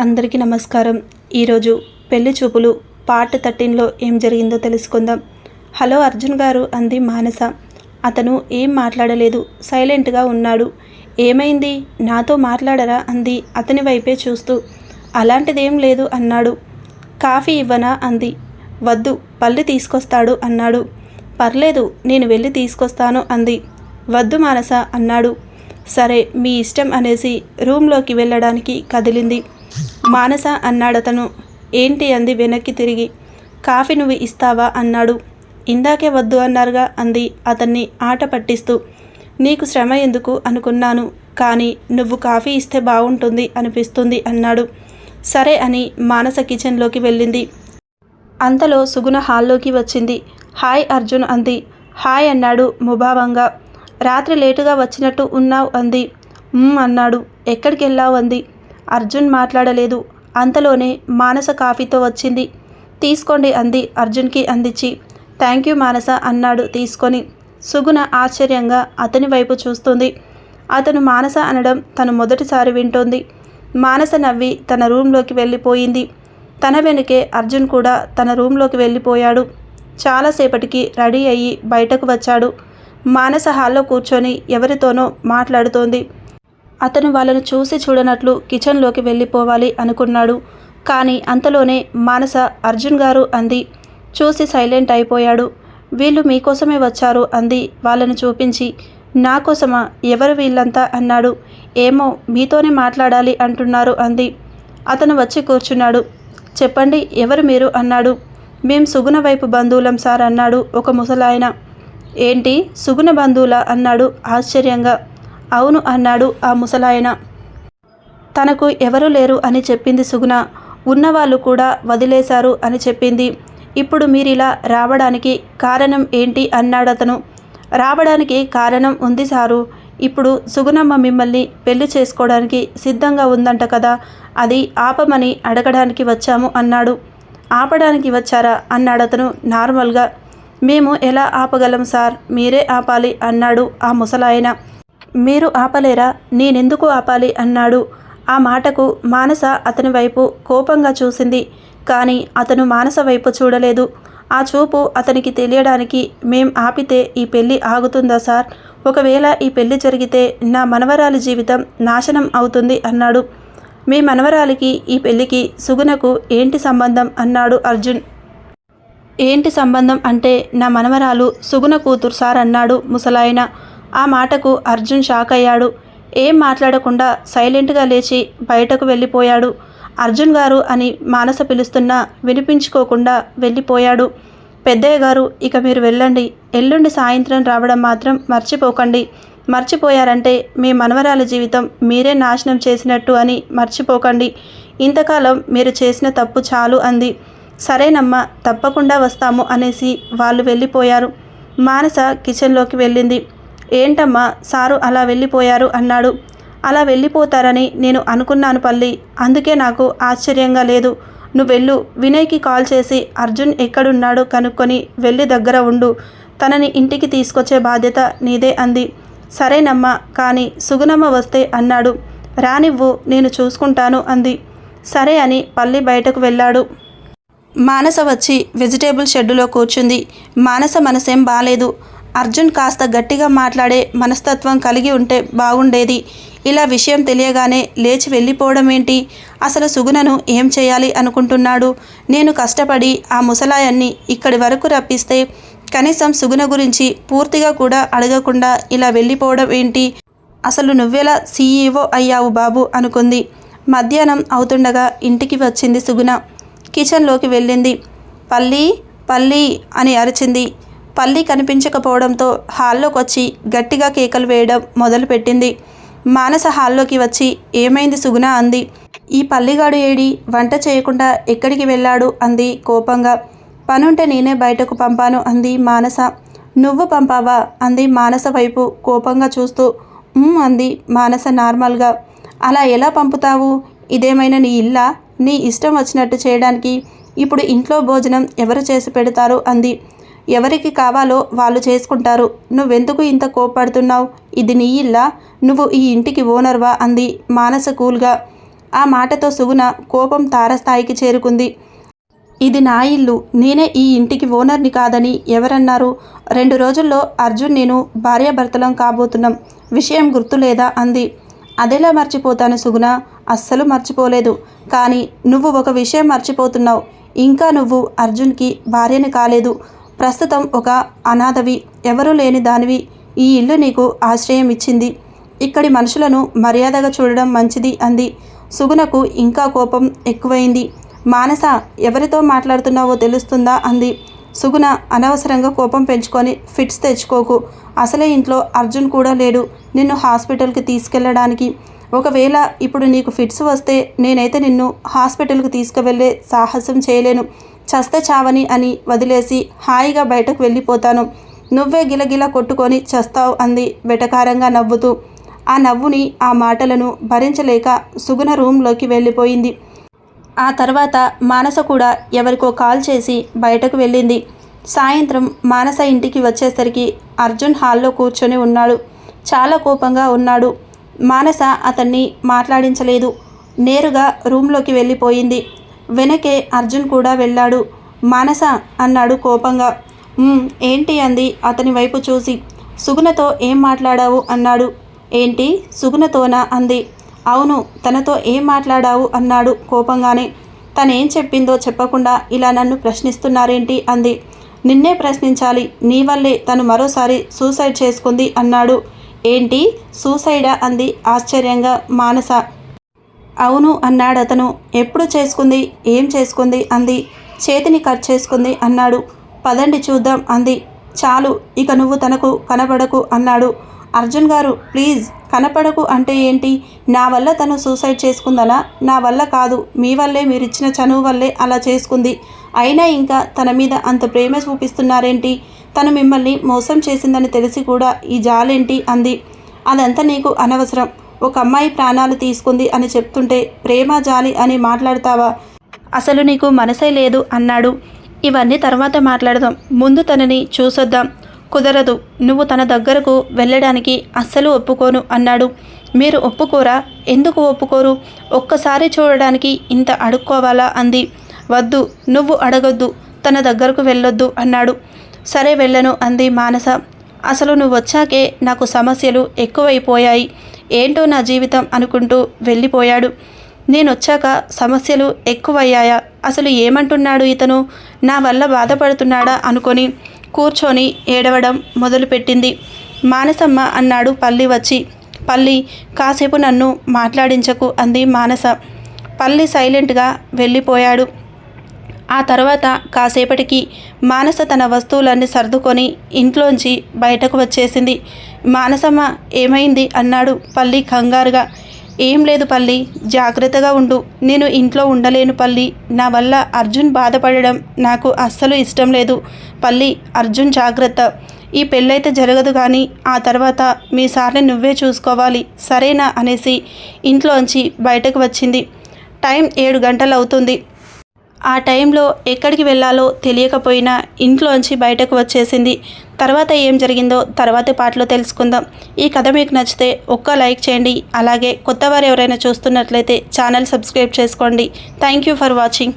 అందరికీ నమస్కారం. ఈరోజు పెళ్ళి చూపులు పార్ట్ థర్టీన్లో ఏం జరిగిందో తెలుసుకుందాం. హలో అర్జున్ గారు అంది మానస. అతను ఏం మాట్లాడలేదు సైలెంట్గా ఉన్నాడు. ఏమైంది? నాతో మాట్లాడరా అంది అతని వైపే చూస్తూ. అలాంటిదేం లేదు అన్నాడు. కాఫీ ఇవ్వనా అంది. వద్దు పల్లి తీసుకొస్తాడు అన్నాడు. పర్లేదు నేను వెళ్ళి తీసుకొస్తాను అంది. వద్దు మానస అన్నాడు. సరే మీ ఇష్టం అనేసి రూమ్లోకి వెళ్ళడానికి కదిలింది. మానస అన్నాడతను. ఏంటి అంది వెనక్కి తిరిగి. కాఫీ నువ్వు ఇస్తావా అన్నాడు. ఇందాకే వద్దు అన్నారుగా అంది అతన్ని ఆట పట్టిస్తూ. నీకు శ్రమ ఎందుకు అనుకున్నాను. కానీ నువ్వు కాఫీ ఇస్తే బాగుంటుంది అనిపిస్తుంది అన్నాడు. సరే అని మానస కిచెన్లోకి వెళ్ళింది. అంతలో సుగుణ హాల్లోకి వచ్చింది. హాయ్ అర్జున్ అంది. హాయ్ అన్నాడు ముభావంగా. రాత్రి లేటుగా వచ్చినట్టు ఉన్నావు అంది. అన్నాడు. ఎక్కడికి వెళ్ళావు అంది. అర్జున్ మాట్లాడలేదు. అంతలోనే మానస కాఫీతో వచ్చింది. తీసుకోండి అంది అర్జున్కి అందించి. థ్యాంక్ యూ మానస అన్నాడు తీసుకొని. సుగుణ ఆశ్చర్యంగా అతని వైపు చూస్తుంది. అతను మానస అనడం తను మొదటిసారి వింటోంది. మానస నవ్వి తన రూంలోకి వెళ్ళిపోయింది. తన వెనుకే అర్జున్ కూడా తన రూంలోకి వెళ్ళిపోయాడు. చాలాసేపటికి రెడీ అయ్యి బయటకు వచ్చాడు. మానస హాల్లో కూర్చొని ఎవరితోనో మాట్లాడుతోంది. అతను వాళ్ళను చూసి చూడనట్లు కిచెన్లోకి వెళ్ళిపోవాలి అనుకున్నాడు. కానీ అంతలోనే మానస అర్జున్ గారు అంది చూసి సైలెంట్ అయిపోయాడు. వీళ్ళు మీకోసమే వచ్చారు అంది వాళ్ళను చూపించి. నా కోసమా? ఎవరు వీళ్ళంతా అన్నాడు. ఏమో మీతోనే మాట్లాడాలి అంటున్నారు అంది. అతను వచ్చి కూర్చున్నాడు. చెప్పండి ఎవరు మీరు అన్నాడు. మేం సుగుణ వైపు బంధువులం సార్ అన్నాడు ఒక ముసలాయన. ఏంటి? సుగుణ బంధువుల అన్నాడు ఆశ్చర్యంగా. అవును అన్నాడు ఆ ముసలాయన. తనకు ఎవరు లేరు అని చెప్పింది సుగుణ. ఉన్నవాళ్ళు కూడా వదిలేశారు అని చెప్పింది. ఇప్పుడు మీరిలా రావడానికి కారణం ఏంటి? అన్నాడతను. రావడానికి కారణం ఉంది సారు. ఇప్పుడు సుగుణమ్మ మిమ్మల్ని పెళ్ళి చేసుకోవడానికి సిద్ధంగా ఉందంట కదా. అది ఆపమని అడగడానికి వచ్చాము అన్నాడు. ఆపడానికి వచ్చారా? అన్నాడతను నార్మల్గా. మేము ఎలా ఆపగలం సార్? మీరే ఆపాలి అన్నాడు ఆ ముసలాయన. మీరు ఆపలేరా? నేనెందుకు ఆపాలి? అన్నాడు. ఆ మాటకు మానస అతని వైపు కోపంగా చూసింది. కానీ అతను మానస వైపు చూడలేదు. ఆ చూపు అతనికి తెలియడానికి మేం ఆపితే ఈ పెళ్ళి ఆగుతుందా సార్? ఒకవేళ ఈ పెళ్ళి జరిగితే నా మనవరాలి జీవితం నాశనం అవుతుంది అన్నాడు. మీ మనవరాలికి ఈ పెళ్ళికి సుగుణకు ఏంటి సంబంధం? అన్నాడు అర్జున్. ఏంటి సంబంధం అంటే నా మనవరాలు సుగుణ కూతురు సార్ అన్నాడు ముసలాయన. ఆ మాటకు అర్జున్ షాక్ అయ్యాడు. ఏం మాట్లాడకుండా సైలెంట్గా లేచి బయటకు వెళ్ళిపోయాడు. అర్జున్ గారు అని మానస పిలుస్తున్నా వినిపించుకోకుండా వెళ్ళిపోయాడు. పెద్దయ్య గారు ఇక మీరు వెళ్ళండి. ఎల్లుండి సాయంత్రం రావడం మాత్రం మర్చిపోకండి. మర్చిపోయారంటే మీ మనవరాల జీవితం మీరే నాశనం చేసినట్టు అని మర్చిపోకండి. ఇంతకాలం మీరు చేసిన తప్పు చాలు అంది. సరేనమ్మా తప్పకుండా వస్తాము అనేసి వాళ్ళు వెళ్ళిపోయారు. మానస కిచెన్లోకి వెళ్ళింది. ఏంటమ్మా సారు అలా వెళ్ళిపోయారు అన్నాడు. అలా వెళ్ళిపోతారని నేను అనుకున్నాను పల్లి. అందుకే నాకు ఆశ్చర్యంగా లేదు. నువ్వు వెళ్ళు వినయ్కి కాల్ చేసి అర్జున్ ఎక్కడున్నాడో కనుక్కొని వెళ్ళి దగ్గర ఉండు. తనని ఇంటికి తీసుకొచ్చే బాధ్యత నీదే అంది. సరేనమ్మా కానీ సుగుణమ్మ వస్తే అన్నాడు. రానివ్వు నేను చూసుకుంటాను అంది. సరే అని పల్లి బయటకు వెళ్ళాడు. మానస వచ్చి వెజిటేబుల్ షెడ్డులో కూర్చుంది. మానస మనసేం బాలేదు. అర్జున్ కాస్త గట్టిగా మాట్లాడే మనస్తత్వం కలిగి ఉంటే బాగుండేది. ఇలా విషయం తెలియగానే లేచి వెళ్ళిపోవడం ఏంటి అసలు సుగుణను ఏం చేయాలి అనుకుంటున్నాడు? నేను కష్టపడి ఆ ముసలాయన్ని ఇక్కడి వరకు రప్పిస్తే కనీసం సుగుణ గురించి పూర్తిగా కూడా అడగకుండా ఇలా వెళ్ళిపోవడం ఏంటి? అసలు నువ్వెలా సీఈఓ అయ్యావు బాబు? అనుకుంది. మధ్యాహ్నం అవుతుండగా ఇంటికి వచ్చింది సుగుణ. కిచెన్లోకి వెళ్ళింది. పల్లి పల్లి అని అరిచింది. పల్లి కనిపించకపోవడంతో హాల్లోకి వచ్చి గట్టిగా కేకలు వేయడం మొదలుపెట్టింది. మానస హాల్లోకి వచ్చి ఏమైంది సుగుణ? అంది. ఈ పల్లిగాడు ఏడి? వంట చేయకుండా ఎక్కడికి వెళ్ళాడు? అంది కోపంగా. పనుంటే నేనే బయటకు పంపాను అంది మానస. నువ్వు పంపావా? అంది మానస వైపు కోపంగా చూస్తూ. అంది మానస నార్మల్గా. అలా ఎలా పంపుతావు? ఇదేమైనా నీ ఇల్లా? నీ ఇష్టం వచ్చినట్టు చేయడానికి ఇప్పుడు ఇంట్లో భోజనం ఎవరు చేసి పెడతారు? అంది. ఎవరికి కావాలో వాళ్ళు చేసుకుంటారు. నువ్వెందుకు ఇంత కోపడుతున్నావు ఇది నీ ఇల్లా? నువ్వు ఈ ఇంటికి ఓనర్వా? అంది మానస కూల్గా. ఆ మాటతో సుగుణ కోపం తారస్థాయికి చేరుకుంది. ఇది నా ఇల్లు. నేనే ఈ ఇంటికి ఓనర్ని కాదని ఎవరన్నారు? రెండు రోజుల్లో అర్జున్ నేను భార్యాభర్తలం కాబోతున్నాం. విషయం గుర్తులేదా? అంది. అదేలా మర్చిపోతాను సుగుణ. అస్సలు మర్చిపోలేదు. కానీ నువ్వు ఒక విషయం మర్చిపోతున్నావు. ఇంకా నువ్వు అర్జున్కి భార్యని కాలేదు. ప్రస్తుతం ఒక అనాథవి ఎవరూ లేని దానివి. ఈ ఇల్లు నీకు ఆశ్రయం ఇచ్చింది ఇక్కడి మనుషులను మర్యాదగా చూడడం మంచిది అంది. సుగుణకు ఇంకా కోపం ఎక్కువైంది. మానస ఎవరితో మాట్లాడుతున్నావో తెలుస్తుందా అంది. సుగుణ అనవసరంగా కోపం పెంచుకొని ఫిట్స్ తెచ్చుకోకు. అసలే ఇంట్లో అర్జున్ కూడా లేడు. నిన్ను హాస్పిటల్కి తీసుకెళ్ళడానికి ఒకవేళ ఇప్పుడు నీకు ఫిట్స్ వస్తే నేనైతే నిన్ను హాస్పిటల్కి తీసుకువెళ్ళే సాహసం చేయలేను. చస్తే చావని అని వదిలేసి హాయిగా బయటకు వెళ్ళిపోతాను. నువ్వే గిలగిల కొట్టుకొని చస్తావు అంది వెటకారంగా నవ్వుతూ. ఆ నవ్వుని ఆ మాటలను భరించలేక సుగుణ రూంలోకి వెళ్ళిపోయింది. ఆ తర్వాత మానస కూడా ఎవరికో కాల్ చేసి బయటకు వెళ్ళింది. సాయంత్రం మానస ఇంటికి వచ్చేసరికి అర్జున్ హాల్లో కూర్చొని ఉన్నాడు. చాలా కోపంగా ఉన్నాడు. మానస అతన్ని మాట్లాడించలేదు. నేరుగా రూంలోకి వెళ్ళిపోయింది. వెనకే అర్జున్ కూడా వెళ్ళాడు. మానస అన్నాడు కోపంగా. ఏంటి అంది అతని వైపు చూసి. సుగుణతో ఏం మాట్లాడావు? అన్నాడు. ఏంటి? సుగుణతోనా? అంది. అవును తనతో ఏం మాట్లాడావు? అన్నాడు కోపంగానే. తనేం చెప్పిందో చెప్పకుండా ఇలా నన్ను ప్రశ్నిస్తున్నారేంటి? అంది. నిన్నే ప్రశ్నించాలి. నీ వల్లే తను మరోసారి సూసైడ్ చేసుకుంది అన్నాడు. ఏంటి? సూసైడా? అంది ఆశ్చర్యంగా మానస. అవును అన్నాడు అతను. ఎప్పుడు చేసుకుంది? ఏం చేసుకుంది? అంది. చేతిని కట్ చేసుకుంది అన్నాడు. పదండి చూద్దాం అంది. చాలు ఇక నువ్వు తనకు కనబడకు అన్నాడు. అర్జున్ గారు ప్లీజ్ కనపడకు అంటే ఏంటి? నా వల్ల తను సూసైడ్ చేసుకుందనా నా వల్ల కాదు. మీ వల్లే మీరిచ్చిన చనువు వల్లే అలా చేసుకుంది. అయినా ఇంకా తన మీద అంత ప్రేమ చూపిస్తున్నారేంటి? తను మిమ్మల్ని మోసం చేసిందని తెలిసి కూడా ఈ జాలేంటి? అంది. అదంతా నీకు అనవసరం. ఒక అమ్మాయి ప్రాణాలు తీసుకుంది అని చెప్తుంటే ప్రేమ జాలి అని మాట్లాడతావా? అసలు నీకు మనసే లేదు అన్నాడు. ఇవన్నీ తర్వాత మాట్లాడదాం. ముందు తనని చూసొద్దాం. కుదరదు. నువ్వు తన దగ్గరకు వెళ్ళడానికి అస్సలు ఒప్పుకోను అన్నాడు. మీరు ఒప్పుకోరా? ఎందుకు ఒప్పుకోరు? ఒక్కసారి చూడడానికి ఇంత అడుక్కోవాలా? అంది. వద్దు. నువ్వు అడగొద్దు. తన దగ్గరకు వెళ్ళొద్దు అన్నాడు. సరే వెళ్ళను అంది మానస. అసలు నువ్వు వచ్చాకే నాకు సమస్యలు ఎక్కువైపోయాయి. ఏంటో నా జీవితం అనుకుంటూ వెళ్ళిపోయాడు. నేను వచ్చాక సమస్యలు ఎక్కువయ్యాయా? అసలు ఏమంటున్నాడు ఇతను? నా వల్ల బాధపడుతున్నాడా? అనుకొని కూర్చొని ఏడవడం మొదలుపెట్టింది. మానసమ్మ అన్నాడు పల్లి వచ్చి. పల్లి కాసేపు నన్ను మాట్లాడించకు అంది మానస. పల్లి సైలెంట్గా వెళ్ళిపోయాడు. ఆ తర్వాత కాసేపటికి మానస తన వస్తువులన్నీ సర్దుకొని ఇంట్లోంచి బయటకు వచ్చేసింది. మానసమ్మ ఏమైంది? అన్నాడు పల్లి కంగారుగా. ఏం లేదు పల్లి జాగ్రత్తగా ఉండు. నేను ఇంట్లో ఉండలేను పల్లి. నా వల్ల అర్జున్ బాధపడడం నాకు అస్సలు ఇష్టం లేదు. పల్లి అర్జున్ జాగ్రత్త. ఈ పెళ్ళైతే జరగదు కానీ ఆ తర్వాత మీ సార్ని నువ్వే చూసుకోవాలి. సరేనా? అనేసి ఇంట్లోంచి బయటకు వచ్చింది. టైం ఏడు గంటలు అవుతుంది ఆ టైంలో ఎక్కడికి వెళ్ళాలో తెలియకపోయినా ఇంట్లోంచి బయటకు వచ్చేసింది. తర్వాత ఏం జరిగిందో తర్వాతి పాటలో తెలుసుకుందాం. ఈ కథ మీకు నచ్చితే ఒక్క లైక్ చేయండి. అలాగే కొత్తవారు ఎవరైనా చూస్తున్నట్లయితే ఛానల్ సబ్స్క్రైబ్ చేసుకోండి. Thank you for watching.